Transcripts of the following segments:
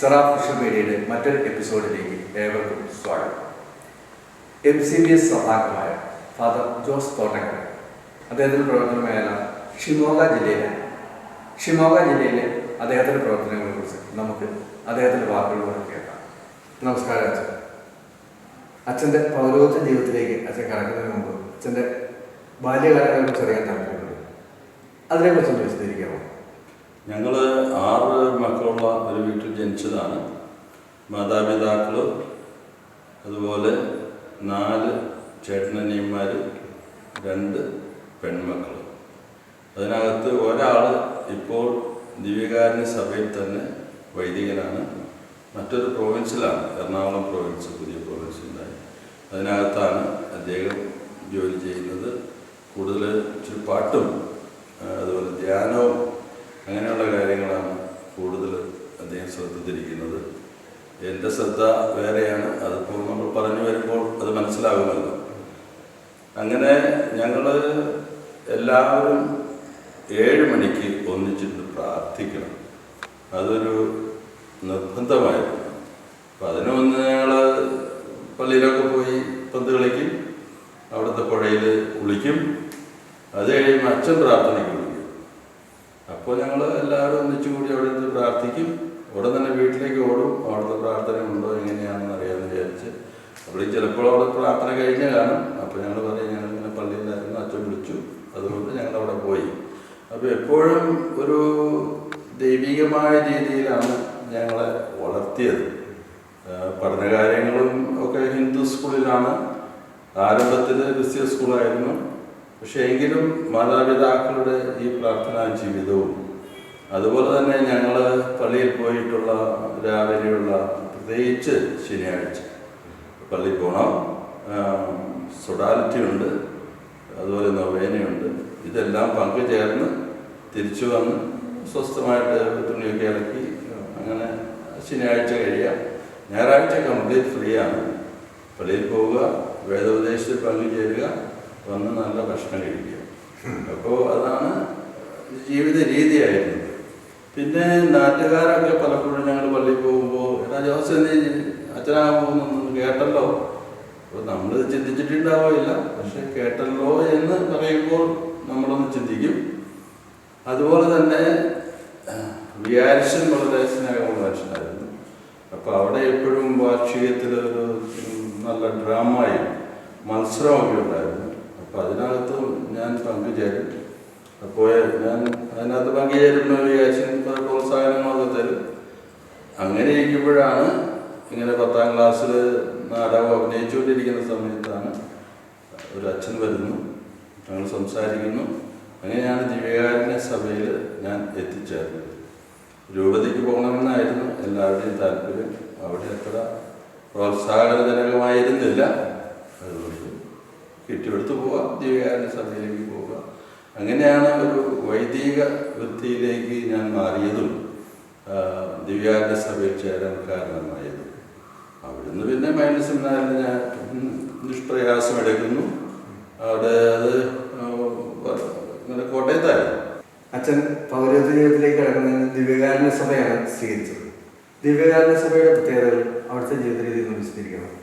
സെറ ഫിഷൽ മീഡിയയുടെ മറ്റൊരു എപ്പിസോഡിലേക്ക് ഏവർക്കും സ്വാഗതം. എം സി ബി എസ് സഭാംഗമായ ഫാദർ ജോസ് തോട്ടക്കര അദ്ദേഹത്തിന്റെ പ്രവർത്തന മേഖല ഷിമോഗ ജില്ലയിലാണ് ഷിമോഗ ജില്ലയിലെ അദ്ദേഹത്തിന്റെ പ്രവർത്തനങ്ങളെക്കുറിച്ച് നമുക്ക് അദ്ദേഹത്തിന്റെ വാക്കുകളിലൂടെ കേൾക്കാം. നമസ്കാരം അച്ഛൻ. അച്ഛന്റെ പൗരോഹിത്യ ജീവിതത്തിലേക്ക് അച്ഛൻ കടക്കുന്നതിന് മുമ്പ് അച്ഛന്റെ ബാല്യകാലങ്ങളെക്കുറിച്ച് അറിയാൻ താല്പര്യമുണ്ട് അതിനെക്കുറിച്ചൊന്ന് വിശദീകരിക്കാമോ? ഞങ്ങൾ ആറ് മക്കളുള്ള ഒരു വീട്ടിൽ ജനിച്ചതാണ്. മാതാപിതാക്കൾ അതുപോലെ നാല് ചേട്ടനിയന്മാർ രണ്ട് പെൺമക്കൾ അതിനകത്ത് ഒരാൾ ഇപ്പോൾ ദിവ്യകാരുണ്യ സഭയിൽ തന്നെ വൈദികനാണ്. മറ്റൊരു പ്രൊവിൻസിലാണ് എറണാകുളം പ്രൊവിൻസ് പുതിയ പ്രൊവിൻസ് ഉണ്ടായി അതിനകത്താണ് അദ്ദേഹം ജോലി ചെയ്യുന്നത്. കൂടുതൽ ഇച്ചിരി പാട്ടും അതുപോലെ ധ്യാനവും അങ്ങനെയുള്ള കാര്യങ്ങളാണ് കൂടുതൽ അദ്ദേഹം ശ്രദ്ധിച്ചിരിക്കുന്നത്. എന്റെ ശ്രദ്ധ വേറെയാണ്. അതിപ്പോൾ നമ്മൾ പറഞ്ഞു വരുമ്പോൾ അത് മനസ്സിലാകുമല്ലോ. അങ്ങനെ ഞങ്ങൾ എല്ലാവരും ഏഴ് മണിക്ക് ഒന്നിച്ചിട്ട് പ്രാർത്ഥിക്കണം. അതൊരു നിർബന്ധമായിരുന്നു. അപ്പം അതിനൊന്ന് ഞങ്ങൾ പള്ളിയിലൊക്കെ പോയി പന്ത് കളിക്കും. അവിടുത്തെ പുഴയിൽ കുളിക്കും. അത് കഴിയുമ്പോൾ അച്ഛൻ പ്രാർത്ഥനയ്ക്ക് അപ്പോൾ ഞങ്ങൾ എല്ലാവരും ഒന്നിച്ചു കൂടി അവിടെ നിന്ന് പ്രാർത്ഥിക്കും. അവിടെ തന്നെ വീട്ടിലേക്ക് ഓടും. അവിടുത്തെ പ്രാർത്ഥന ഉണ്ടോ എങ്ങനെയാണെന്ന് അറിയാമെന്ന് വിചാരിച്ച്. അവിടെ ചിലപ്പോൾ അവിടെ പ്രാർത്ഥന കഴിഞ്ഞ് കാണും. അപ്പോൾ ഞങ്ങൾ പറയും ഞങ്ങൾ ഇങ്ങനെ പള്ളിയിലായിരുന്നു അച്ഛൻ വിളിച്ചു. അതുകൊണ്ട് ഞങ്ങൾ അവിടെ പോയി. അപ്പോൾ എപ്പോഴും ഒരു ദൈവികമായ രീതിയിലാണ് ഞങ്ങളെ വളർത്തിയത്. പഠനകാര്യങ്ങളും ഒക്കെ ഹിന്ദു സ്കൂളിലാണ്. ആരംഭത്തിൽ ക്രിസ്ത്യൻ സ്കൂളായിരുന്നു. പക്ഷേ എങ്കിലും മാതാപിതാക്കളുടെ ഈ പ്രാർത്ഥനാ ജീവിതവും അതുപോലെ തന്നെ ഞങ്ങൾ പള്ളിയിൽ പോയിട്ടുള്ള രാവിലെയുള്ള പ്രത്യേകിച്ച് ശനിയാഴ്ച പള്ളിയിൽ പോകണം സൊഡാലിറ്റി ഉണ്ട് അതുപോലെ നൊവേനയുണ്ട്. ഇതെല്ലാം പങ്കുചേർന്ന് തിരിച്ചു വന്ന് സ്വസ്ഥമായിട്ട് തുണിയൊക്കെ ഇറക്കി അങ്ങനെ ശനിയാഴ്ച കഴിയാം. ഞായറാഴ്ച കംപ്ലീറ്റ് ഫ്രീ ആണ് പള്ളിയിൽ പോവുക വേദോപദേശത്തിൽ പങ്കുചേരുക വന്ന് നല്ല ഭക്ഷണം കഴിക്കുക. അപ്പോൾ അതാണ് ജീവിത രീതിയായിരുന്നത്. പിന്നെ നാട്ടുകാരൊക്കെ പലപ്പോഴും ഞങ്ങൾ പള്ളിയിൽ പോകുമ്പോൾ എടാ ജോസ് നീ അച്ഛനാകാൻ പോകുന്നൊന്നും കേട്ടല്ലോ? അപ്പോൾ നമ്മൾ ചിന്തിച്ചിട്ടുണ്ടാവില്ല പക്ഷെ കേട്ടല്ലോ എന്ന് പറയുമ്പോൾ നമ്മളൊന്ന് ചിന്തിക്കും. അതുപോലെ തന്നെ വ്യാഴ്ച വളരെ സ്നേഹമുള്ള ഭക്ഷണമായിരുന്നു അപ്പോൾ അവിടെ എപ്പോഴും വാർഷികത്തിൽ ഒരു നല്ല ഡ്രാമയും മത്സരമൊക്കെ ഉണ്ടായിരുന്നു. അപ്പോൾ അതിനകത്തും ഞാൻ പങ്കുചേരും. അപ്പോൾ ഞാൻ അതിനകത്ത് പങ്കുചേരുന്ന ഒരു പല പ്രോത്സാഹനങ്ങളൊക്കെ തരും. അങ്ങനെ ഇരിക്കുമ്പോഴാണ് ഇങ്ങനെ പത്താം ക്ലാസ്സിൽ നാടകം അഭിനയിച്ചുകൊണ്ടിരിക്കുന്ന സമയത്താണ് ഒരു അച്ഛൻ വരുന്നു. ഞങ്ങൾ സംസാരിക്കുന്നു. അങ്ങനെയാണ് ദിവ്യകാരുണ്യ സഭയിൽ ഞാൻ എത്തിച്ചേർന്നത്. രൂപതയ്ക്ക് പോകണമെന്നായിരുന്നു എല്ലാവരുടെയും താല്പര്യം. അവിടെ അത്ര പ്രോത്സാഹനജനകമായിരുന്നില്ല. കിട്ടിയെടുത്ത് പോവുക ദിവ്യാന സഭയിലേക്ക് പോവുക അങ്ങനെയാണ് ഒരു വൈദിക വൃത്തിയിലേക്ക് ഞാൻ മാറിയതും ദിവ്യാന സഭയിൽ ചേരാൻ കാരണമായത്. അവിടുന്ന് പിന്നെ മൈനസ് സെമിനാറിൽ ഞാൻ നിഷ്പ്രയാസം എടുക്കുന്നു. അവിടെ അത് ഇങ്ങനെ കോട്ടയത്തായിരുന്നു അച്ഛൻ പൗരോഹിത്യ ജീവിതത്തിലേക്ക് കടക്കുന്നതിന് ദിവ്യകാരണ സഭയാണ് സ്വീകരിച്ചത്. ദിവ്യകാരണ സഭയുടെ പ്രത്യേകതകൾ അവിടുത്തെ ജീവിത രീതി ഒന്ന് വിശദീകരിക്കണം.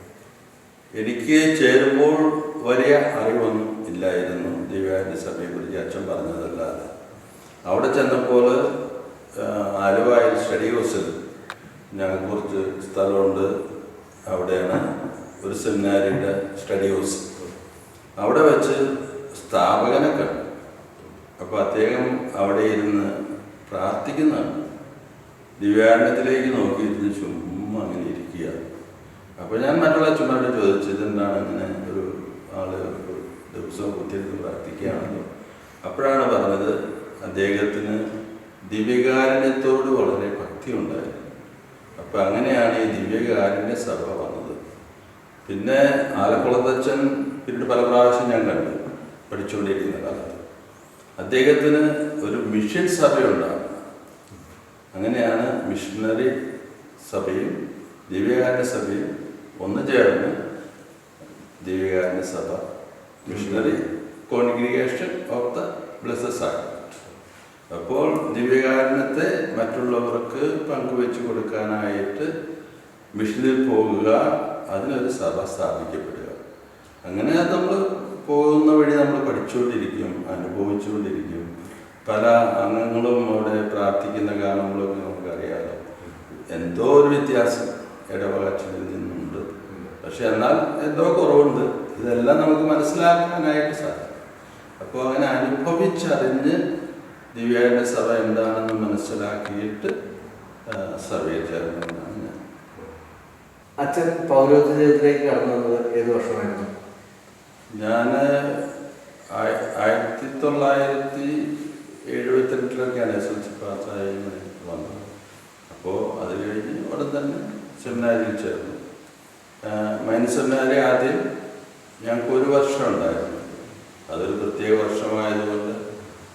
എനിക്ക് ചേരുമ്പോൾ വലിയ അറിവൊന്നും ഇല്ലായിരുന്നു. ദിവ്യാന്റെ സഭയെക്കുറിച്ച് അച്ഛൻ പറഞ്ഞതല്ലാതെ. അവിടെ ചെന്നപ്പോൾ ആലുവായിൽ സ്റ്റഡി ഹൗസിൽ ഞങ്ങൾ കുറച്ച് സ്ഥലമുണ്ട്. അവിടെയാണ് ഒരു സെമിനാരിയുടെ സ്റ്റഡി ഹൗസ്. അവിടെ വെച്ച് സ്ഥാപകനെ കണ്ടു. അപ്പോൾ അദ്ദേഹം അവിടെ ഇരുന്ന് പ്രാർത്ഥിക്കുന്നതാണ് ദിവ്യാരണത്തിലേക്ക് നോക്കിയിരുന്ന് ചുമ്മാ അങ്ങനെ ഇരിക്കുക അപ്പോൾ ഞാൻ മറ്റുള്ള അച്ഛന്മാരോട് ചോദിച്ചു ഇതെന്താണ് അങ്ങനെ ഒരു ആൾ ദിവസവും കുത്തിയിരുന്ന് പ്രാർത്ഥിക്കുകയാണല്ലോ അപ്പോഴാണ് പറഞ്ഞത് അദ്ദേഹത്തിന് ദിവ്യകാരുണ്യത്തോട് വളരെ ഭക്തി ഉണ്ടായിരുന്നു അപ്പം അങ്ങനെയാണ് ഈ ദിവ്യകാരുണ്യ സഭ വന്നത്. പിന്നെ ആലക്കുളത്തച്ഛൻ പിന്നീട് പല പ്രാവശ്യം ഞാൻ കണ്ടു പഠിച്ചുകൊണ്ടിരിക്കുന്ന കാലത്ത്. അദ്ദേഹത്തിന് ഒരു മിഷൻ സഭയുണ്ടാകും. അങ്ങനെയാണ് മിഷണറി സഭയും ദിവ്യകാരുണ്യ സഭയും ഒന്ന് ചേർന്ന് ദിവ്യകാരുണ്യ സഭ missionary congregation of the blessed sacrament അപ്പോൾ ദിവ്യകാരണത്തെ മറ്റുള്ളവർക്ക് പങ്കുവെച്ചു കൊടുക്കാനായിട്ട് മിഷനിൽ പോകുക അതിനൊരു സഭ സ്ഥാപിക്കപ്പെടുക. അങ്ങനെ നമ്മൾ പോകുന്ന വഴി നമ്മൾ പഠിച്ചുകൊണ്ടിരിക്കും അനുഭവിച്ചുകൊണ്ടിരിക്കും. പല അംഗങ്ങളും അവിടെ പ്രാർത്ഥിക്കുന്ന കാരണങ്ങളൊക്കെ നമുക്കറിയാലോ. എന്തോ ഒരു വ്യത്യാസം ഇടവകച്ചിൽ നിന്നുണ്ട് പക്ഷെ എന്നാൽ എന്തോ കുറവുണ്ട്. ഇതെല്ലാം നമുക്ക് മനസ്സിലാക്കാനായിട്ട് സാധിക്കും. അപ്പോൾ അങ്ങനെ അനുഭവിച്ചറിഞ്ഞ് ദിവ്യയുടെ സഭ എന്താണെന്ന് മനസ്സിലാക്കിയിട്ട് സഭയിൽ ചേർന്നതാണ് ഞാൻ. അച്ഛൻ പൗരോഹിത്യ ജീവിതത്തിലേക്ക് കടന്നു വന്നത് ഏത് വർഷമായിരുന്നു? ഞാൻ ആയിരത്തി തൊള്ളായിരത്തി എഴുപത്തിരണ്ടിലൊക്കെയാണ് എസ് എൽ സി പാസ്സായി വന്നത്. അപ്പോൾ അത് കഴിഞ്ഞ് ഉടൻ തന്നെ സെമിനാരിയിൽ ചേർന്നു. സെമിനാരി ആദ്യം ഞങ്ങൾക്ക് ഒരു വർഷം ഉണ്ടായിരുന്നു. അതൊരു പ്രത്യേക വർഷമായതുകൊണ്ട്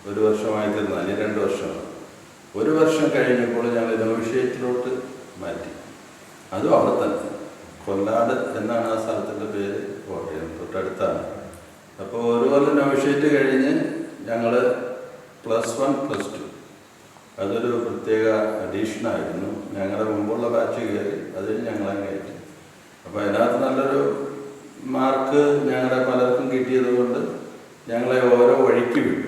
ഒരു വർഷമായി തീർന്നു അല്ലെങ്കിൽ രണ്ട് വർഷം. ഒരു വർഷം കഴിഞ്ഞപ്പോൾ ഞങ്ങൾ വിഷയത്തിലോട്ട് മാറ്റി. അതും അവിടെ തന്നെ. കൊല്ലാട് എന്നാണ് ആ സ്ഥലത്തിന്റെ പേര്? കോട്ടയം തൊട്ടടുത്താണ്. അപ്പോൾ ഒരു കൊല്ലം നോവിഷ്യേറ്റ് കഴിഞ്ഞ് ഞങ്ങൾ പ്ലസ് വൺ പ്ലസ് ടു. അതൊരു പ്രത്യേക അഡീഷനായിരുന്നു. ഞങ്ങളുടെ മുമ്പുള്ള ബാച്ച് കയറി അതിൽ ഞങ്ങളെ കയറ്റി. അപ്പോൾ അതിനകത്ത് നല്ലൊരു മാർക്ക് ഞങ്ങളുടെ പലർക്കും കിട്ടിയത് കൊണ്ട് ഞങ്ങളെ ഓരോ വഴിക്ക് വിട്ടു.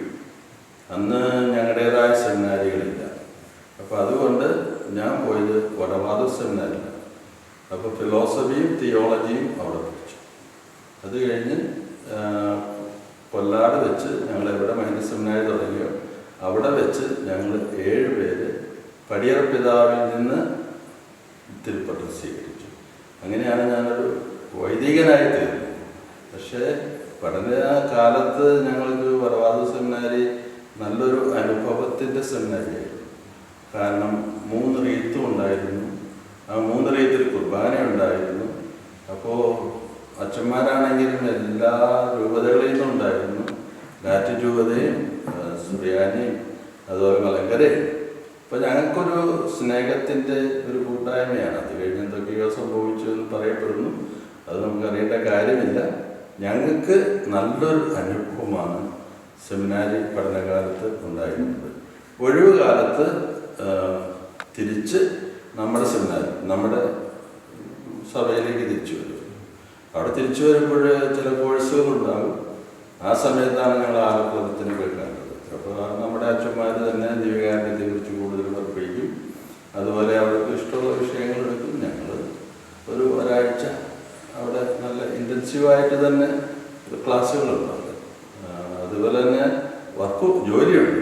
അന്ന് ഞങ്ങളുടേതായ സെമിനാരികളില്ല. അപ്പോൾ അതുകൊണ്ട് ഞാൻ പോയത് വടവാദ സെമിനാരിലാണ് അപ്പോൾ ഫിലോസഫിയും തിയോളജിയും അവിടെ പഠിച്ചു. അത് കഴിഞ്ഞ് കൊല്ലാട് വെച്ച് ഞങ്ങൾ എവിടെ മൈന സെമിനാരി തുടങ്ങിയോ അവിടെ വെച്ച് ഞങ്ങൾ ഏഴ് പേര് പടിയറ പിതാവിൽ നിന്ന് തിരുപ്പട്ടം സ്വീകരിച്ചു. അങ്ങനെയാണ് ഞാനൊരു വൈദികനായി തീർന്നത് പക്ഷേ പഠന കാലത്ത് ഞങ്ങൾക്ക് വറവാദ സെമിനാരി നല്ലൊരു അനുഭവത്തിന്റെ സെമിനാരിയായിരുന്നു. കാരണം മൂന്ന് റീത്തും ഉണ്ടായിരുന്നു. ആ മൂന്ന് റീത്തിൽ കുർബാന ഉണ്ടായിരുന്നു. അപ്പോൾ അച്ഛന്മാരാണെങ്കിലും എല്ലാ രൂപതകളിൽ നിന്നും ഉണ്ടായിരുന്നു ലാറ്റ് രൂപതയും സുറിയാനിയും അതുപോലെ മലങ്കരയും. അപ്പോൾ ഞങ്ങൾക്കൊരു സ്നേഹത്തിന്റെ ഒരു കൂട്ടായ്മയാണ്. അത് കഴിഞ്ഞ് എന്തൊക്കെയോ സംഭവിച്ചു എന്ന് പറയപ്പെടുന്നു. അത് നമുക്ക് അറിയേണ്ട കാര്യമില്ല. ഞങ്ങൾക്ക് നല്ലൊരു അനുഭവമാണ് സെമിനാരി പഠനകാലത്ത് ഉണ്ടായിരുന്നത്. ഒഴിവ് കാലത്ത് തിരിച്ച് നമ്മുടെ സെമിനാരി നമ്മുടെ സഭയിലേക്ക് തിരിച്ചു വരും. അവിടെ തിരിച്ചു വരുമ്പോൾ ചില കോഴ്സുകൾ ഉണ്ടാകും ആ സമയത്താണ് ഞങ്ങൾ ആലപ്പുറത്തിന് കേൾക്കാറുള്ളത്. അപ്പോൾ നമ്മുടെ അച്ഛന്മാർ തന്നെ ദിവ്യകാരണത്തെ കുറിച്ച് കൂടുതൽ പഠിപ്പിക്കും അതുപോലെ അവർക്ക് ഇഷ്ടമുള്ള വിഷയങ്ങൾ എടുക്കും. ഞങ്ങൾ ഒരു ഒരാഴ്ച അവിടെ നല്ല ഇന്റൻസീവായിട്ട് തന്നെ ക്ലാസ്സുകളുണ്ട് അതുപോലെ തന്നെ വർക്ക് ജോലിയുണ്ട്.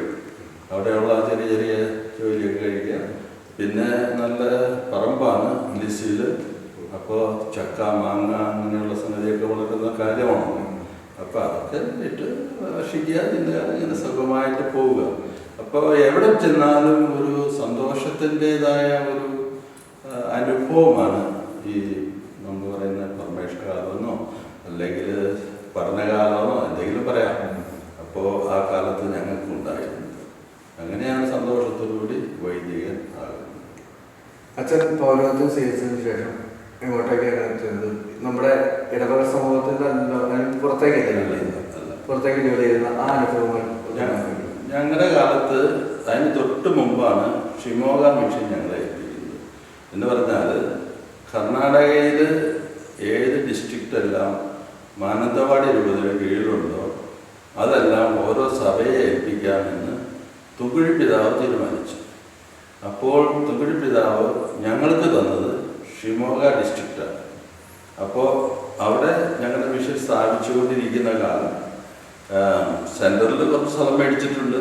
അവിടെയുള്ള ചെറിയ ചെറിയ ജോലിയൊക്കെ കഴിക്കുക. പിന്നെ നല്ല പറമ്പാണ് ലിസിയിൽ അപ്പോൾ ചക്ക മാങ്ങ അങ്ങനെയുള്ള സംഗതിയൊക്കെ വളർത്തുന്ന കാര്യമാണ്. അപ്പോൾ അതൊക്കെ ഇട്ട് ഭക്ഷിക്കുക ഇങ്ങനെ സുഖമായിട്ട് പോവുക. അപ്പോൾ എവിടെ ചെന്നാലും ഒരു സന്തോഷത്തിന്റെതായ ഒരു അനുഭവമാണ് ഈ നമ്മൾ പറയുന്ന പരമേഷ് കാലമെന്നോ അല്ലെങ്കിൽ പഠനകാലമെന്നോ എന്തെങ്കിലും പറയാം. അപ്പോൾ ആ കാലത്ത് ഞങ്ങൾക്ക് ഉണ്ടായിരുന്നത് അങ്ങനെയാണ് സന്തോഷത്തോടുകൂടി വൈദികൻ ആകുന്നത്. അച്ഛൻ പൗരത്വം സ്വീകരിച്ചതിന് ശേഷം എങ്ങോട്ടേക്കാണ് നമ്മുടെ ഇടവക സമൂഹത്തിൽ പുറത്തേക്ക്. പുറത്തേക്ക് ജോലി ചെയ്യുന്ന ആ അനുഭവങ്ങൾ ഞങ്ങളുടെ കാലത്ത് അതിന് തൊട്ട് മുമ്പാണ് ഷിമോഗ മിഷൻ ഞങ്ങളെ ഏൽപ്പിക്കുന്നത്. എന്ന് പറഞ്ഞാൽ കർണാടകയിൽ ഏത് ഡിസ്ട്രിക്റ്റ് എല്ലാം മാനന്തവാടി രൂപതയുടെ കീഴിലുണ്ടോ അതെല്ലാം ഓരോ സഭയെ ഏൽപ്പിക്കാമെന്ന് തുകുഴി പിതാവ് തീരുമാനിച്ചു. അപ്പോൾ തുകുഴി പിതാവ് ഞങ്ങൾക്ക് തന്നത് ഷിമോഗ ഡിസ്ട്രിക്റ്റാണ് അപ്പോൾ അവിടെ ഞങ്ങളുടെ മിഷൻ സ്ഥാപിച്ചുകൊണ്ടിരിക്കുന്ന കാലം സെന്ററിൽ കുറച്ച് സ്ഥലം മേടിച്ചിട്ടുണ്ട്.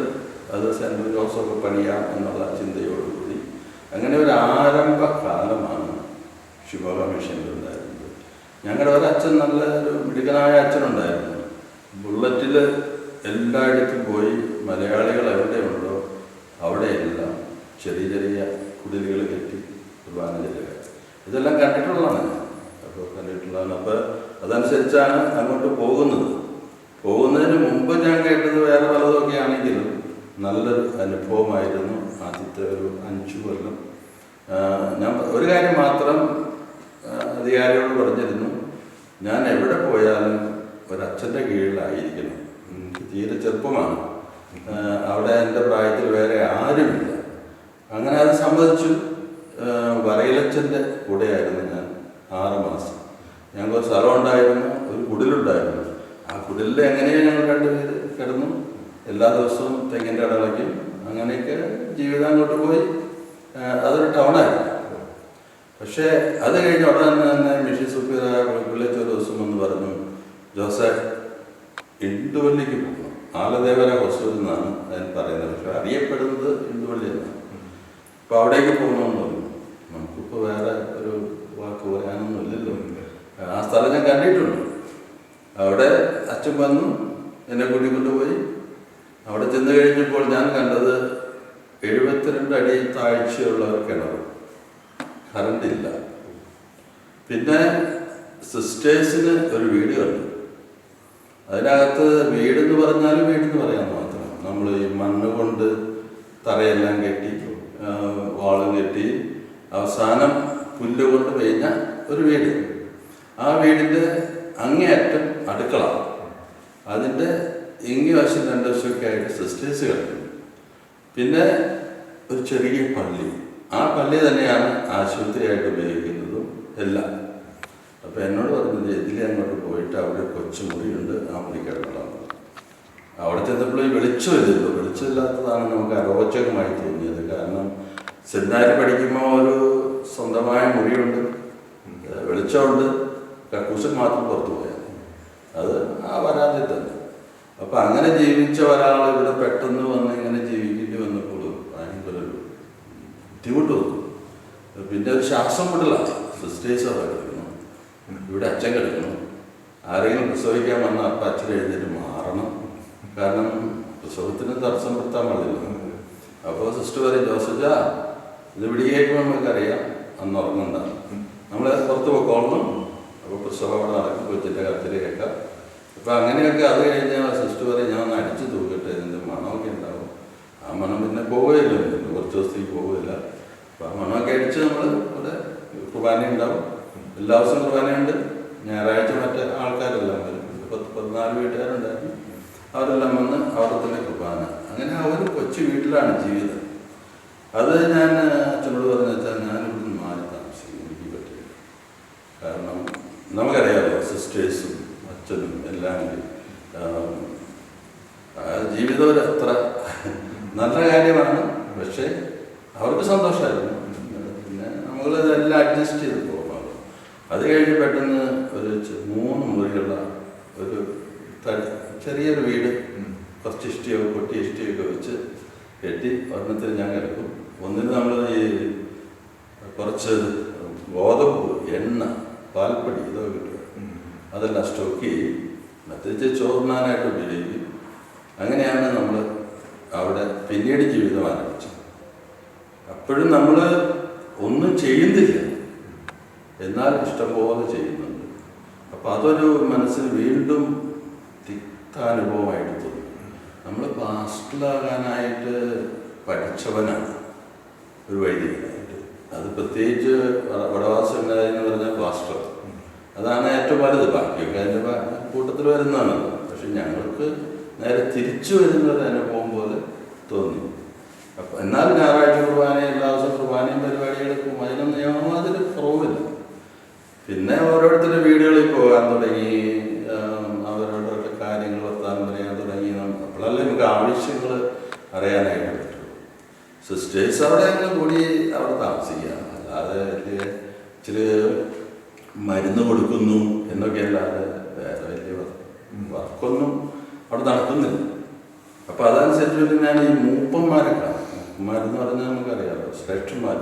അത് സെൻട്രൽ ജോസൊക്കെ പണിയാം എന്നുള്ള ചിന്തയോടുകൂടി. അങ്ങനെ ഒരു ആരംഭ കാലമാണ് ശിവക മിഷനിൽ ഉണ്ടായിരുന്നത്. ഞങ്ങളുടെ ഒരച്ഛൻ നല്ല ഒരു മിടുക്കനായ അച്ഛനുണ്ടായിരുന്നു. ബുള്ളറ്റിൽ എല്ലായിടത്തും പോയി മലയാളികൾ എവിടെയുണ്ടോ അവിടെയെല്ലാം ചെറിയ ചെറിയ കുടിലുകൾ കെട്ടി കുർബാന ചെല്ലുക. ഇതെല്ലാം കണ്ടിട്ടുള്ളതാണ് അപ്പോൾ കണ്ടിട്ടുള്ളതാണ്. അപ്പോൾ അതനുസരിച്ചാണ് അങ്ങോട്ട് പോകുന്നത്. പോകുന്നതിന് മുമ്പ് ഞാൻ കേട്ടത് വേറെ പലതൊക്കെ ആണെങ്കിലും നല്ല അനുഭവമായിരുന്നു ആദ്യത്തെ ഒരു അഞ്ചു കൊല്ലം. ഞാൻ ഒരു കാര്യം മാത്രം അധികാരിയോട് പറഞ്ഞിരുന്നു. ഞാൻ എവിടെ പോയാലും ഒരച്ഛന്റെ കീഴിലായിരിക്കണം. എനിക്ക് തീരെ ചെറുപ്പമാണ്. അവിടെ എന്റെ പ്രായത്തിൽ വേറെ ആരുമില്ല. അങ്ങനെ അത് സമ്മതിച്ചു. വരയിലച്ഛന്റെ കൂടെയായിരുന്നു ഞാൻ ആറ് മാസം ഞങ്ങൾക്ക് ഒരു സ്ഥലം ഉണ്ടായിരുന്നു ഒരു കുടിലുണ്ടായിരുന്നു ആ കുടിലിൽ എങ്ങനെയാണ് ഞങ്ങൾ രണ്ടുപേര് കിടന്നു? എല്ലാ ദിവസവും തെങ്ങിന്റെ ഇടവയ്ക്കും അങ്ങനെയൊക്കെ ജീവിതം അങ്ങോട്ട് പോയി. അതൊരു ടൗണായിരുന്നു പക്ഷേ അത് കഴിഞ്ഞ ഉടനെ തന്നെ മിഷി സുപ്പീര വിളിച്ച ഒരു ദിവസം എന്ന് പറഞ്ഞു ജോസഫ് ഇണ്ടുവല്ലിക്ക് പോകണം ആലദേവന ഹോസ്പിറ്റൽ നിന്നാണ് അതിന് പറയുന്നത്. പക്ഷെ അറിയപ്പെടുന്നത് ഇണ്ടുവള്ളി എന്നാണ് അപ്പോൾ അവിടേക്ക് പോകണമെന്ന് പറഞ്ഞു. നമുക്കിപ്പോൾ വേറെ ഒരു വാക്ക് പറയാനൊന്നും ഇല്ലല്ലോ ആ സ്ഥലം ഞാൻ കണ്ടിട്ടുണ്ട്. അച്ഛൻ വന്നു എന്നെ കൂട്ടിക്കൊണ്ടുപോയി അവിടെ ചെന്ന് കഴിഞ്ഞപ്പോൾ ഞാൻ കണ്ടത് എഴുപത്തിരണ്ട് അടി താഴ്ചയുള്ള ഒരു കിണർ കറണ്ട് ഇല്ല. പിന്നെ സിസ്റ്റേഴ്സിന് ഒരു വീട് കണ്ടു. അതിനകത്ത് വീടെന്ന് പറഞ്ഞാൽ വീടെന്ന് പറയാൻ മാത്രം. നമ്മൾ ഈ മണ്ണ് കൊണ്ട് തറയെല്ലാം കെട്ടി വാളും കെട്ടി അവസാനം പുല്ല് കൊണ്ട് പെയ്ഞ്ഞ ഒരു വീട്. ആ വീടിന്റെ അങ്ങേയറ്റം അടുക്കള. അതിന്റെ ഇങ്ങി വശം രണ്ട് വശമൊക്കെ ആയിട്ട് സിസ്റ്റേഴ്സ് കിടക്കുന്നു പിന്നെ ഒരു ചെറിയ പള്ളി. ആ പള്ളി തന്നെയാണ് ആശുപത്രിയായിട്ട് ഉപയോഗിക്കുന്നതും എല്ലാം. അപ്പോൾ എന്നോട് പറഞ്ഞത് ഇതിലെ അങ്ങോട്ട് പോയിട്ട് അവിടെ കൊച്ചു മുറിയുണ്ട് ആ മുറി കിടക്കണം അവിടെ ചെന്നപ്പോൾ ഈ വെളിച്ചമില്ലല്ലോ വെളിച്ചമില്ലാത്തതാണ് നമുക്ക് അരോചകമായി തോന്നിയത്. കാരണം സെമിനാരി പഠിക്കുമ്പോൾ ഒരു സ്വന്തമായ മുറിയുണ്ട് വെളിച്ചമുണ്ട്. കക്കൂസൻ മാത്രം പുറത്തു പോയാൽ അത് ആ വരാതിൽ തന്നെ. അപ്പം അങ്ങനെ ജീവിച്ച ഒരാൾ ഇവിടെ പെട്ടെന്ന് വന്ന് ഇങ്ങനെ ജീവിക്കേണ്ടി വന്നപ്പോൾ ഭയങ്കര ഒരു ബുദ്ധിമുട്ട് വന്നു. പിന്നെ ഒരു ശ്വാസം വിടലാണ് സിസ്റ്റേഴ്സ് അവിടെ കിടക്കണം ഇവിടെ അച്ഛൻ കിടക്കുന്നു. ആരെങ്കിലും പ്രസവിക്കാൻ വന്നാൽ അപ്പം അച്ഛൻ എഴുന്നേറ്റ് മാറണം. കാരണം പ്രസവത്തിന് തടസ്സം പെടുത്താൻ പാടില്ല. അപ്പോൾ സിസ്റ്റർ പറയും ജോസജ ഇത് വിടിയേക്കുമ്പോൾ നമുക്കറിയാം. അന്ന് ഉറങ്ങുന്നതാണ് നമ്മൾ പുറത്ത് പോയിക്കോളണം പ്രസവം അവിടെ നടക്കും കൊച്ചിന്റെ കേൾക്കാം അപ്പോൾ അങ്ങനെയൊക്കെ അത് കഴിഞ്ഞാൽ സിസ്റ്റർ പറയും ഞാൻ ഒന്ന് അടിച്ചു തൂക്കട്ടെ ഇതിന്റെ മണമൊക്കെ ഉണ്ടാവും. ആ മണം പിന്നെ പോവുകയില്ല. കുറച്ച് ദിവസത്തേക്ക് പോവുകയില്ല. അപ്പോൾ ആ മണമൊക്കെ അടിച്ച് നമ്മൾ ഇവിടെ കുർബാന ഉണ്ടാവും. എല്ലാ ദിവസവും കുർബാനയുണ്ട്. ഞായറാഴ്ച മറ്റേ ആൾക്കാരെല്ലാം വരും. പത്ത് പതിനാല് വീട്ടുകാരുണ്ടായിരുന്നു. അവരെല്ലാം വന്ന് അവിടെ തന്നെ കുർബാന. അങ്ങനെ ആ ഒരു കൊച്ചു വീട്ടിലാണ് ജീവിതം. അത് ഞാൻ അച്ഛനോട് പറഞ്ഞു വെച്ചാൽ ഞാൻ ഇവിടുന്ന് മാറി താമസിക്കും എനിക്ക് പറ്റില്ല കാരണം നമുക്കറിയാമല്ലോ സിസ്റ്റേഴ്സും അച്ഛനും എല്ലാം കൂടി ആം, ആ ജീവിതം ഒരു അത്ര നല്ല കാര്യമാണ് പക്ഷേ അവർക്ക് സന്തോഷമായിരുന്നു പിന്നെ നമ്മളിതെല്ലാം അഡ്ജസ്റ്റ് ചെയ്ത് പോകാം അത് കഴിഞ്ഞ് പെട്ടെന്ന് ഒരു ചെ- മൂന്ന് മുറിയുള്ള ഒരു തടി ചെറിയൊരു വീട് കുറച്ച് ഇഷ്ടിയൊക്കെ പൊട്ടി ഇഷ്ടിയൊക്കെ വെച്ച് കെട്ടി ഒരെണ്ണത്തിൽ ഞാൻ കിടക്കും ഒന്നിന് നമ്മൾ ഈ കുറച്ച് ഗോതമ്പ് എണ്ണ പാൽപ്പൊടി ഇതൊക്കെ കിട്ടുക അതെല്ലാം സ്റ്റോക്ക് ചെയ്യും മറ്റേ ചോറിനാനായിട്ട് ഉപയോഗിക്കും അങ്ങനെയാണ് നമ്മൾ അവിടെ പിന്നീട് ജീവിതം ആരംഭിച്ചത് അപ്പോഴും നമ്മൾ ചെയ്യുന്നില്ല. എന്നാൽ ഇഷ്ടംപോലെ ചെയ്യുന്നുണ്ട്. അപ്പം അതൊരു മനസ്സിൽ വീണ്ടും തിക്താനുഭവമായിട്ട് തോന്നി. നമ്മൾ പാസ്റ്റിലാകാനായിട്ട് പഠിച്ചവനാണ് ഒരു വൈദികനായിട്ട്. അത് പ്രത്യേകിച്ച് വടവാസനായി എന്ന് പറഞ്ഞാൽ പാസ്റ്റർ. അതാണ് ഏറ്റവും വലുത് ബാക്കിയൊക്കെ അതിന്റെ കൂട്ടത്തിൽ വരുന്നതാണ്. പക്ഷെ ഞങ്ങൾക്ക് നേരെ തിരിച്ചു വരുന്ന ഒരു അനുഭവം പോലെ തോന്നി. അപ്പം എന്നാൽ ഞായറാഴ്ച കുർബാന പിന്നെ ഓരോരുത്തരുടെ വീടുകളിൽ പോകാൻ തുടങ്ങി അവരോടൊക്കെ കാര്യങ്ങൾ വർത്താനം പറയാൻ തുടങ്ങി. അപ്പോഴല്ലേ നമുക്ക് ആവശ്യങ്ങൾ അറിയാനായിട്ട് പറ്റുള്ളൂ സിസ്റ്റേഴ്സ് അവിടെ അങ്ങനെ കൂടി അവിടെ താമസിക്കുക അല്ലാതെ വലിയ ഇച്ചിരി മരുന്ന് കൊടുക്കുന്നു എന്നൊക്കെ അല്ലാതെ വേറെ വലിയ വർക്കൊന്നും അവിടെ നടക്കുന്നില്ല. അപ്പോൾ അതനുസരിച്ച് ഞാൻ ഈ മൂപ്പന്മാരെ കാണും. മൂപ്പന്മാരെന്ന് പറഞ്ഞാൽ നമുക്കറിയാമല്ലോ ശ്രേഷ്ഠന്മാർ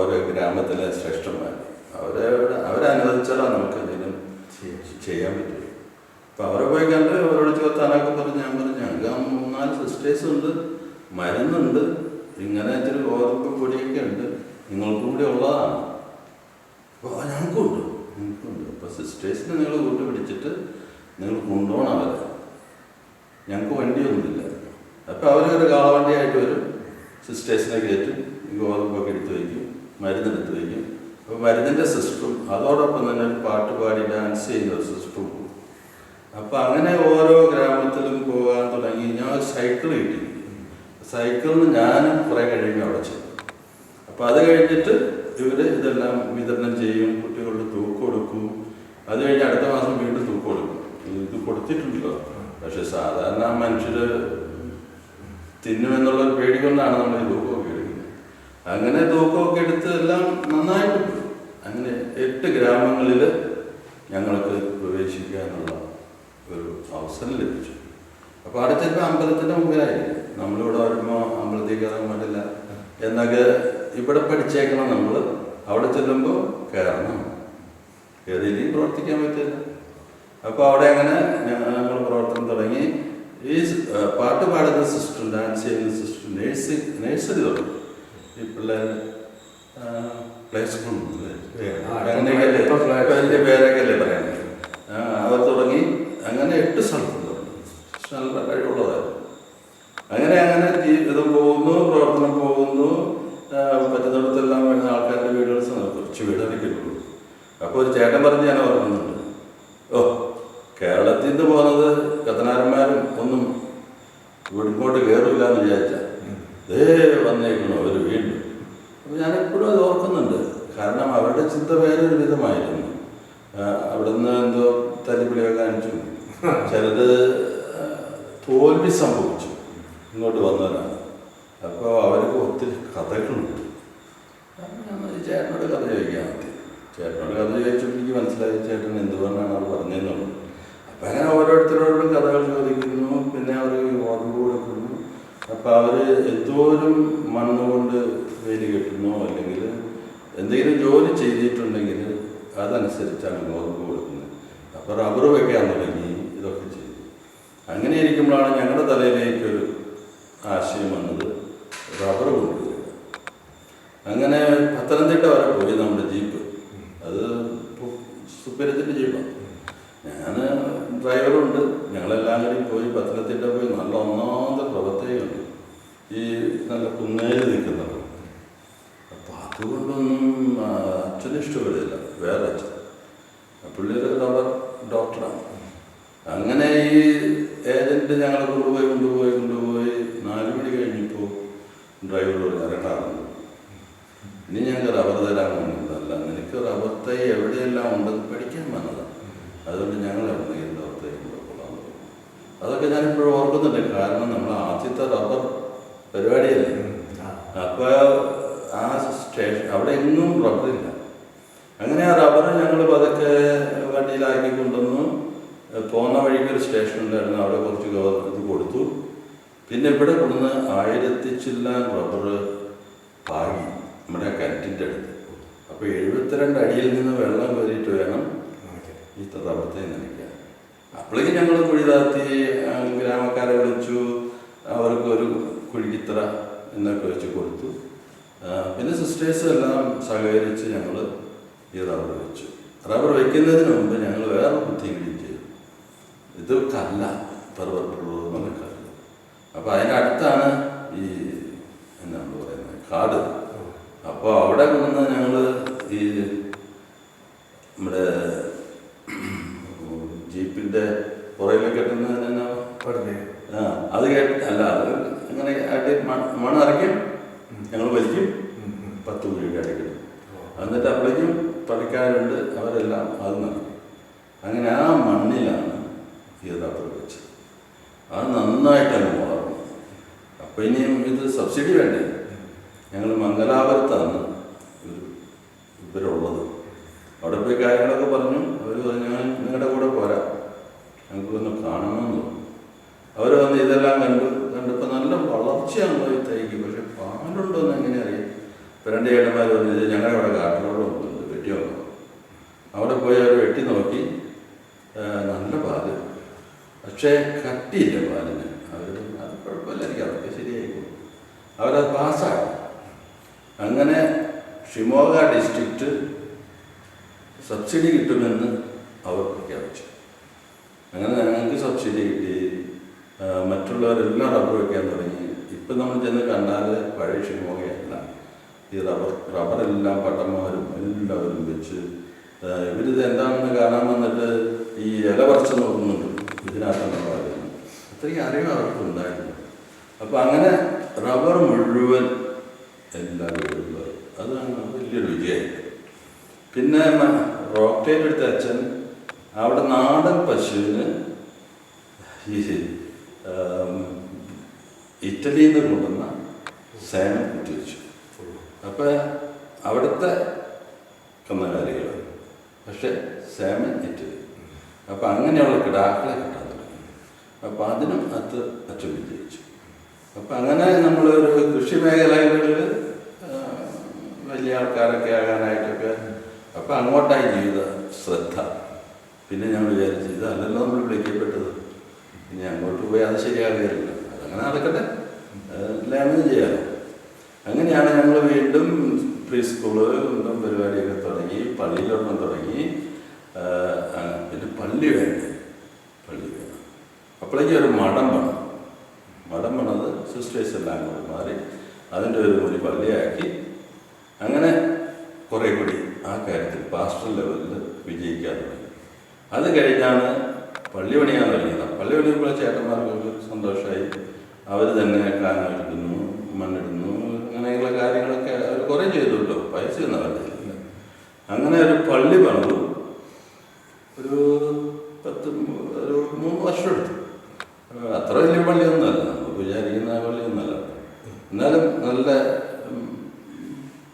ഓരോ ഗ്രാമത്തിലെ ശ്രേഷ്ഠന്മാർ അവരെ അവരനുവദിച്ചാലാണ് നമുക്ക് എന്തെങ്കിലും ചെയ്യാൻ പറ്റുള്ളൂ അപ്പൊ അവരെ പോയി കണ്ട് അവരോട് ചോത്താനൊക്കെ പറഞ്ഞ് ഞാൻ പറഞ്ഞു ഞങ്ങൾക്ക് മൂന്നാൽ സിസ്റ്റേഴ്സ് ഉണ്ട് മരുന്നുണ്ട് ഇങ്ങനെ ഇച്ചിരി ഓർപ്പ് പൊടിയൊക്കെ ഉണ്ട് നിങ്ങൾക്കും കൂടി ഉള്ളതാണ്. അപ്പോൾ ഞങ്ങൾക്കുണ്ട് ഞങ്ങൾക്കുണ്ട്. അപ്പോൾ സിസ്റ്റേഴ്സിനെ നിങ്ങൾ കൂട്ടി പിടിച്ചിട്ട് നിങ്ങൾ കൊണ്ടുപോകണം അവരെ. ഞങ്ങൾക്ക് വണ്ടിയൊന്നുമില്ല. അപ്പോൾ അവരൊരു കാളവണ്ടിയായിട്ട് വരും സിസ്റ്റേഴ്സിനെ കയറ്റും ഗോതമ്പൊക്കെ എടുത്ത് വയ്ക്കും മരുന്നെടുത്ത് വയ്ക്കും. മരുന്നിന്റെ സിസ്റ്ററും അതോടൊപ്പം തന്നെ പാട്ട് പാടി ഡാൻസ് ചെയ്യുന്ന ഒരു സിസ്റ്ററും. അപ്പം അങ്ങനെ ഓരോ ഗ്രാമത്തിലും പോകാൻ തുടങ്ങി. ഞാൻ സൈക്കിൾ കിട്ടി സൈക്കിളിന് ഞാനും കുറേ കഴിയുമ്പോൾ അവിടെ ചെന്നു. അപ്പം അത് കഴിഞ്ഞിട്ട് ഇവർ ഇതെല്ലാം വിതരണം ചെയ്യും കുട്ടികളുടെ തൂക്ക് കൊടുക്കും. അത് കഴിഞ്ഞ് അടുത്ത മാസം വീണ്ടും തൂക്ക് കൊടുക്കും. ഇത് കൊടുത്തിട്ടുണ്ടല്ലോ. പക്ഷെ സാധാരണ മനുഷ്യർ തിന്നുമെന്നുള്ള പേടി കൊണ്ടാണ് നമ്മൾ ഈ തൂക്കമൊക്കെ എടുക്കുന്നത്. അങ്ങനെ തൂക്കമൊക്കെ എടുത്ത് എല്ലാം നന്നായിട്ട്. അങ്ങനെ എട്ട് ഗ്രാമങ്ങളിൽ ഞങ്ങൾക്ക് പ്രവേശിക്കാനുള്ള ഒരു അവസരം ലഭിച്ചു. അപ്പോൾ അവിടെ ചിലപ്പോൾ അമ്പലത്തിന്റെ മുമ്പിലായി. നമ്മളിവിടെ വരുമ്പോൾ അമ്പലത്തേക്ക് കയറാൻ പാടില്ല എന്നൊക്കെ ഇവിടെ പഠിച്ചേക്കണം നമ്മൾ അവിടെ ചെല്ലുമ്പോൾ കയറണം ഏതെങ്കിലും പ്രവർത്തിക്കാൻ പറ്റില്ല. അപ്പോൾ അവിടെ അങ്ങനെ ഞങ്ങൾ പ്രവർത്തനം തുടങ്ങി. ഈ പാട്ട് പാടുന്ന സിസ്റ്റർ ഡാൻസ് ചെയ്യുന്ന സിസ്റ്റർ നേഴ്സ് നേഴ്സറി തുടങ്ങി. ഈ പിള്ളേർ പ്ലേ സ്കൂൾ ആ, അങ്ങനെയൊക്കെ ഇപ്പൊ play school. വലിയ പേരൊക്കെ അല്ലേ പറയാൻ അവർ തുടങ്ങി അങ്ങനെ എട്ട് സ്ഥലത്ത് തുടങ്ങി നല്ല കഴിവുള്ളതായിരുന്നു അങ്ങനെ അങ്ങനെ ജീവിതം പോകുന്നു പ്രവർത്തനം പോകുന്നു ആ, പറ്റുന്നിടത്തെല്ലാം വരുന്ന ആൾക്കാരുടെ വീടുകൾ സ- കുറച്ച് വീട് അടിക്കുള്ളൂ അപ്പോൾ ഒരു ചേട്ടൻ പറഞ്ഞ് ഞാൻ ഓർക്കുന്നുണ്ട് ഓ കേരളത്തിൽ നിന്ന് പോകുന്നത് കത്തനാരന്മാരും ഒന്നും ഇവിടെ ഇങ്ങോട്ട് കയറില്ല എന്ന് വിചാരിച്ച ദേ വന്നേക്കണു അവർ വീണ്ടും അപ്പോൾ ഞാൻ എപ്പോഴും അത് ഓർക്കുന്നുണ്ട് കാരണം ചിന്ത വേറൊരു വിധമായിരുന്നു അവിടുന്ന് എന്തോ തല്ലിപ്പിളിയൊക്കെ കാണിച്ചു. ചിലത് തോൽവി സംഭവിച്ചു. ഇങ്ങോട്ട് വന്നവരാണ്. അപ്പോൾ അവർക്ക് ഒത്തിരി കഥകളുണ്ട്. ചേട്ടനോട് കഥ ചോദിക്കാൻ പറ്റി. ചേട്ടനോട് കഥ ചോദിച്ചപ്പോൾ എനിക്ക് മനസ്സിലായി ചേട്ടൻ എന്തുകൊണ്ടാണ് അവർ പറഞ്ഞതെന്നുള്ളത്? അപ്പം അങ്ങനെ ഓരോരുത്തരോടും കഥകൾ ചോദിക്കുന്നു. പിന്നെ അവർ ഓർമ്മ കൊടുക്കുന്നു അപ്പം അവർ എന്തോരം മണ്ണുകൊണ്ട് വേലി കെട്ടുന്നു അല്ലെങ്കിൽ എന്തെങ്കിലും ജോലി ചെയ്തിട്ടുണ്ടെങ്കിൽ അതനുസരിച്ചാണ് നോക്ക് കൊടുക്കുന്നത്. അപ്പോൾ റബ്ബർ വെക്കാൻ തുടങ്ങി ഇതൊക്കെ ചെയ്തു. അങ്ങനെ ഇരിക്കുമ്പോഴാണ് ഞങ്ങളുടെ തലയിലേക്ക് ഒരു ആശയം വന്നത് റബ്ബർ കൊണ്ടുവരിക. അങ്ങനെ പത്തനംതിട്ട വരെ പോയി നമ്മുടെ ജീപ്പ്. അത് സുപ്പരത്തിന്റെ ജീപ്പാണ്. ഞാൻ ഡ്രൈവറുണ്ട്. ഞങ്ങളെല്ലാം കൂടി പോയി പത്തനംതിട്ട പോയി നല്ല ഒന്നാമത്തെ പ്രവർത്തകയുണ്ട്. ഈ നല്ല കുന്നേൽ നിൽക്കുന്നത് അപ്പോൾ അതുകൊണ്ടൊന്നും ആ, അച്ഛന് ഇഷ്ടപ്പെടില്ല വേറെ അച്ഛൻ. പുള്ളിയൊരു റബ്ബർ ഡോക്ടറാണ് അങ്ങനെ ഈ ഏജന്റ് ഞങ്ങളെ കൊണ്ടുപോയി കൊണ്ടുപോയി കൊണ്ടുപോയി നാല് മണി കഴിഞ്ഞപ്പോൾ ഡ്രൈവർ പറഞ്ഞു ഇറങ്ങാറുണ്ട് ഇനി ഞങ്ങൾക്ക് റബ്ബർ തരാൻ വന്നതല്ല നിനക്ക് റബ്ബർ തൈ എവിടെയെല്ലാം ഉണ്ടെന്ന് പഠിക്കാൻ വന്നതാണ് അതുകൊണ്ട് ഞങ്ങൾ എവിടെയെങ്കിലും റബ്ബർ തൈ കൊണ്ടുപോകാൻ പറഞ്ഞു അതൊക്കെ ഞാനിപ്പോഴും ഓർക്കുന്നുണ്ട് കാരണം നമ്മൾ ആദ്യത്തെ റബ്ബർ പരിപാടിയല്ലേ അപ്പോൾ ആ സ്റ്റേഷൻ അവിടെ എങ്ങും റബ്ബറില്ല റബ്ബർ ഞങ്ങൾ പതുക്കെ വണ്ടിയിലാക്കി കൊണ്ടുവന്നു. പോകുന്ന വഴിക്ക് ഒരു സ്റ്റേഷൻ ഉണ്ടായിരുന്നു അവിടെ കുറച്ച് ഇത് കൊടുത്തു. പിന്നെ ഇവിടെ കൊണ്ടുവന്ന് ആയിരത്തി ചില്ലാൻ റബ്ബർ പാകി നമ്മുടെ കിണറ്റിന്റെ അടുത്ത്. അപ്പോൾ എഴുപത്തിരണ്ട് അടിയിൽ നിന്ന് വെള്ളം കയറിയിട്ട് വേണം ഈ റബ്ബറത്തെ നനയ്ക്കാൻ. അപ്പോഴേക്കും ഞങ്ങൾ കുഴി താത്തി ഗ്രാമക്കാരെ വിളിച്ചു. അവർക്ക് ഒരു കുഴിക്കിത്ര എന്നൊക്കെ വെച്ച് കൊടുത്തു. പിന്നെ സിസ്റ്റേഴ്സ് എല്ലാം സഹകരിച്ച് ഞങ്ങൾ ഈ റബ്ബർ വെച്ചു. റബ്ബർ വെക്കുന്നതിന് മുമ്പ് ഞങ്ങൾ വേറെ ബുദ്ധി കൂടി ചെയ്തു. ഇത് കല്ല പർവതപ്പുള്ളൂ എന്നുള്ള കല്ല്. അപ്പോൾ അതിനടുത്താണ് ഈ എന്താണ് പറയുന്നത് കാട്. അപ്പോൾ അവിടെ കൊണ്ടുവന്ന് ഞങ്ങൾ ഈ നമ്മുടെ ജീപ്പിന്റെ പുറകിൽ കെട്ടുന്നതിന് എന്നാ പഠിത്തേ ആ അത് കേട്ട് അല്ല അത് അങ്ങനെ ആട്ടി മണ്ണ് മണ്ണ് അരയ്ക്കും ഞങ്ങൾ വലിക്കും പത്ത് കുഴിയൊക്കെ അടിക്കണം എന്നിട്ട് അപ്പോഴേക്കും പണിക്കാരുണ്ട് അവരെല്ലാം അത് നൽകി അങ്ങനെ ആ മണ്ണിലാണ് ഈ റബ്ബർ വെച്ചത് അത് നന്നായിട്ട് അങ്ങ് വളർന്നു അപ്പോൾ ഇനിയും ഇത് സബ്സിഡി വേണ്ടേ ഞങ്ങൾ മംഗലാപുരത്താണ് ഒരു ഇവരുള്ളത് അവിടെ പോയി കാര്യങ്ങളൊക്കെ പറഞ്ഞു അവർ പറഞ്ഞു ഞാൻ നിങ്ങളുടെ കൂടെ പോരാം ഞങ്ങൾക്ക് ഒന്ന് കാണണമെന്ന് പറഞ്ഞു അവർ വന്ന് ഇതെല്ലാം കണ്ടു കണ്ടപ്പോൾ നല്ല വളർച്ചയാണ് പോയി തൈക്ക് പക്ഷെ പാലുണ്ടോ എന്ന് എങ്ങനെ അറിയാം ഇപ്പം രണ്ട് ചേട്ടന്മാർ പറഞ്ഞു ഇത് ഞങ്ങളുടെ അവിടെ കാട്ടിലോടെ ഉണ്ട് വെട്ടി നോക്കാം അവിടെ പോയി അവർ വെട്ടി നോക്കി. നല്ല പാൽ. പക്ഷേ കട്ടിയില്ല പാലിന്. അവർ അത് കുഴപ്പമില്ല എനിക്ക് അതൊക്കെ ശരിയായിക്കോളും. അവരത് പാസ്സാക്കി. അങ്ങനെ ഷിമോഗ ഡിസ്ട്രിക്റ്റ് സബ്സിഡി കിട്ടുമെന്ന് അവർ പ്രഖ്യാപിച്ചു. അങ്ങനെ ഞങ്ങൾക്ക് സബ്സിഡി കിട്ടി. മറ്റുള്ളവരെല്ലാം റബ്ബർ വയ്ക്കാൻ തുടങ്ങി. ഇപ്പം നമ്മൾ ചെന്ന് കണ്ടാൽ പഴയ ഷിമോഗയല്ല ഈ റബ്ബർ റബ്ബറെല്ലാം പട്ടന്മാരും എല്ലാവരും വെച്ച് ഇവരിത് എന്താണെന്ന് കാണാൻ വന്നിട്ട് ഈ ഇല പറിച്ച് നോക്കുന്നുണ്ട്. ഇതിനകത്താണ് പറയുന്നത് അത്രയും അറിവ് അവർക്ക് ഉണ്ടായിരുന്നു. അപ്പോൾ അങ്ങനെ റബ്ബർ മുഴുവൻ എല്ലാ വീടുകളും അതാണ് വലിയൊരു വിജയം. പിന്നെ റോക്കേറ്റ് എടുത്ത അച്ഛൻ അവിടെ നാടൻ പശുവിന് ഈ ഇറ്റലിയിൽ നിന്ന് കൊണ്ടുവന്ന സേന കുത്തിവെച്ചു അപ്പോൾ അവിടുത്തെ കന്നുകാലികൾ പക്ഷെ സേമൻ ഇറ്റലി അപ്പം അങ്ങനെയുള്ള കിടാക്കളെ കിട്ടാൻ തുടങ്ങി. അപ്പം അതിനും അത് അച്ഛൻ വിജയിച്ചു. അപ്പം അങ്ങനെ നമ്മളൊരു കൃഷി മേഖലകളിൽ വലിയ ആൾക്കാരൊക്കെ ആകാനായിട്ടൊക്കെ അപ്പം അങ്ങോട്ടായി ജീവിത ശ്രദ്ധ. പിന്നെ ഞാൻ വിചാരിച്ചു ഇതല്ലല്ലോ നമ്മൾ വിളിക്കപ്പെട്ടത്. ഇനി അങ്ങോട്ട് പോയി അത് ശരിയാകുകയല്ല. അതങ്ങനെ നടക്കട്ടെ. ലേമനം ചെയ്യാമോ അങ്ങനെയാണ് ഞങ്ങൾ വീണ്ടും പ്രീ സ്കൂൾ ഒന്നും പരിപാടിയൊക്കെ തുടങ്ങി പള്ളിയിലൊന്നും തുടങ്ങി പിന്നെ പള്ളി വേണ്ടേ? പള്ളി വേണം. അപ്പോഴേക്കും ഒരു മഠം വേണം. മഠം പണത് സിസ്റ്റേഴ്സ് എല്ലാം കൂടെ മാറി അതിന്റെ ഒരു മുറി പള്ളിയാക്കി. അങ്ങനെ കുറേ കൂടി ആ കാര്യത്തിൽ പാസ്റ്റർ ലെവലിൽ വിജയിക്കാൻ തുടങ്ങി. അത് കഴിഞ്ഞാണ് പള്ളി പണിയാൻ തുടങ്ങിയത് പള്ളി പണിയുമ്പോൾ ചേട്ടന്മാർക്കൊക്കെ സന്തോഷമായി അവർ തന്നെ കാനമെടുക്കുന്നു മണ്ണിടുന്നു അങ്ങനെയുള്ള കാര്യങ്ങളൊക്കെ അവർ കുറേ ചെയ്തു കേട്ടോ പൈസ ഒന്നും അവരുടെ അങ്ങനെ ഒരു പള്ളി പണിതു ഒരു പത്ത് മൂ- ഒരു മൂന്ന് വർഷം എടുത്തു ആ, അത്ര വലിയ പള്ളിയൊന്നുമല്ല നമ്മൾ വിചാരിക്കുന്ന പള്ളിയൊന്നുമല്ല എന്നാലും നല്ല ഉം,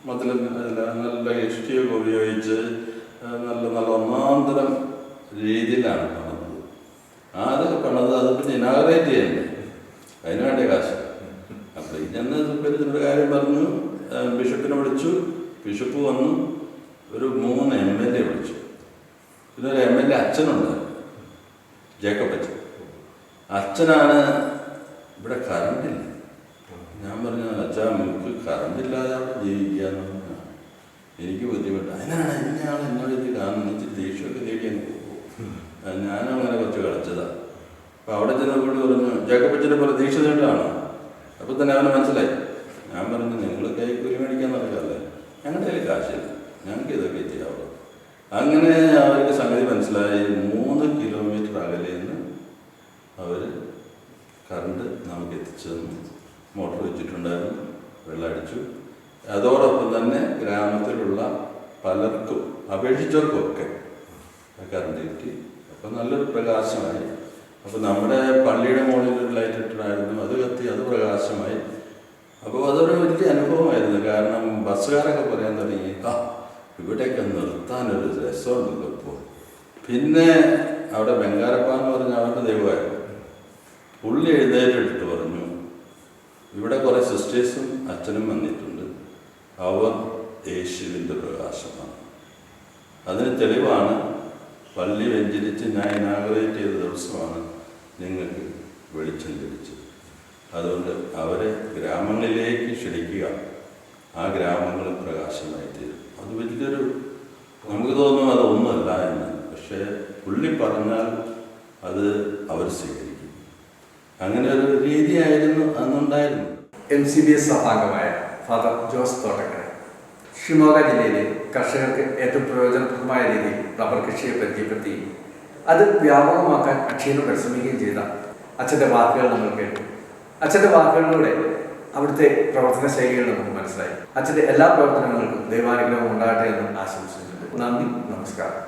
മതിലും അല്ല നല്ല ഇഷ്ടിയൊക്കെ ഉപയോഗിച്ച് ആ, നല്ല നല്ല ഒന്നാന്തരം രീതിയിലാണ് പണിതത് ആ അതൊക്കെ പണിത് അത് പിന്നെ ഇനാഗ്രേറ്റ് ചെയ്യണ്ടേ? അതിന് വേണ്ട കാശ്? അപ്പോൾ ഇതെന്ന് സുപ്പരിച്ചിന്റെ കാര്യം പറഞ്ഞു. ബിഷപ്പിനെ വിളിച്ചു. ബിഷപ്പ് വന്നു. ഒരു മൂന്ന് എം എൽ എ വിളിച്ചു. പിന്നെ ഒരു എം എൽ എ അച്ഛനുണ്ട്. ജേക്കബ് അച്ഛൻ അച്ഛനാണ് ഇവിടെ കറണ്ടില്ല. ഞാൻ പറഞ്ഞു അച്ഛാ നമുക്ക് കറണ്ടില്ലാതെ അവിടെ ജീവിക്കാന്ന് എനിക്ക് ബുദ്ധിമുട്ട്. അതിനാണ് എന്നെയാണ് എന്നോട് ഇത് കാണുന്നത് ദേഷ്യമൊക്കെ തേടിയാൽ ഞാനും അങ്ങനെ കുറച്ച് കളിച്ചതാണ് അപ്പം അവിടെ ചെന്നപ്പോൾ പറഞ്ഞു അച്ഛനെ പ്രതീക്ഷ നേട്ടാണോ അപ്പം തന്നെ അവനെ മനസ്സിലായി. ഞാൻ പറഞ്ഞു നിങ്ങൾ കൈ കുലി മേടിക്കാൻ നടക്കാല്ലേ ഞങ്ങളുടെ കയ്യിൽ കാശില്ല. ഞങ്ങൾക്ക് ഇതൊക്കെ ചെയ്യാവുള്ളൂ. അങ്ങനെ അവർക്ക് സംഗതി മനസ്സിലായി. മൂന്ന് കിലോമീറ്റർ അകലെ നിന്ന് അവർ കറണ്ട് നമുക്ക് എത്തിച്ചു മോട്ടോർ വെച്ചിട്ടുണ്ടായിരുന്നു. വെള്ളം അടിച്ചു. അതോടൊപ്പം തന്നെ ഗ്രാമത്തിലുള്ള പലർക്കും അപേക്ഷിച്ചവർക്കൊക്കെ കറണ്ട് കിട്ടി. അപ്പം നല്ലൊരു പ്രകാശമായി. അപ്പോൾ നമ്മുടെ പള്ളിയുടെ മുകളിൽ ഒരു ലൈറ്റ് ഇട്ടിട്ടായിരുന്നു അത് കത്തി അത് പ്രകാശമായി. അപ്പോൾ അതൊരു വലിയ അനുഭവമായിരുന്നു. കാരണം ബസ്സുകാരൊക്കെ പറയാൻ തുടങ്ങി ആ ഇവിടെയൊക്കെ നിർത്താനൊരു രസമുണ്ടല്ലോ ഇപ്പോൾ പിന്നെ അവിടെ ബംഗാരപ്പ എന്ന് പറഞ്ഞ അവരുടെ ദൈവമായിരുന്നു. പുള്ളി എഴുന്നേറ്റിട്ട് പറഞ്ഞു ഇവിടെ കുറേ സിസ്റ്റേഴ്സും അച്ഛനും വന്നിട്ടുണ്ട്. അവർ യേശുവിന്റെ പ്രകാശമാണ്. അതിന് തെളിവാണ് പള്ളി വ്യഞ്ചരിച്ച് ഞാൻ ഇനാഗ്രേറ്റ് ചെയ്ത ദിവസമാണ് നിങ്ങൾക്ക് വെളിച്ചം ലഭിച്ചത്. അതുകൊണ്ട് അവരെ ഗ്രാമങ്ങളിലേക്ക് ക്ഷണിക്കുക. ആ ഗ്രാമങ്ങൾ പ്രകാശമായി തീരും അത് വലിയൊരു നമുക്ക് തോന്നും അതൊന്നുമല്ല എന്ന്. പക്ഷേ പുള്ളി പറഞ്ഞാൽ അത് അവർ സ്വീകരിക്കും. അങ്ങനെ ഒരു രീതിയായിരുന്നു അന്നുണ്ടായിരുന്നു എം സി ബി എസ് സഭാംഗമായ ഫാദർ ജോസ് തോട്ടക്കര ഷിമോഗ ജില്ലയിലെ കർഷകർക്ക് ഏറ്റവും പ്രയോജനപ്രദമായ രീതിയിൽ റബ്ബർ കൃഷിയെ പരിചയപ്പെടുത്തി അത് വ്യാപകമാക്കാൻ അക്ഷീണം പരിശ്രമിക്കുകയും ചെയ്ത അച്ഛന്റെ വാക്കുകൾ നമ്മൾ കേട്ടു. അച്ഛന്റെ വാക്കുകളിലൂടെ അവിടുത്തെ പ്രവർത്തന ശൈലികൾ നമുക്ക് മനസ്സിലായി. അച്ഛന്റെ എല്ലാ പ്രവർത്തനങ്ങൾക്കും ദൈവാനുഗ്രഹം ഉണ്ടാകട്ടെ എന്ന് ആശംസിച്ചിട്ടുണ്ട് നന്ദി നമസ്കാരം.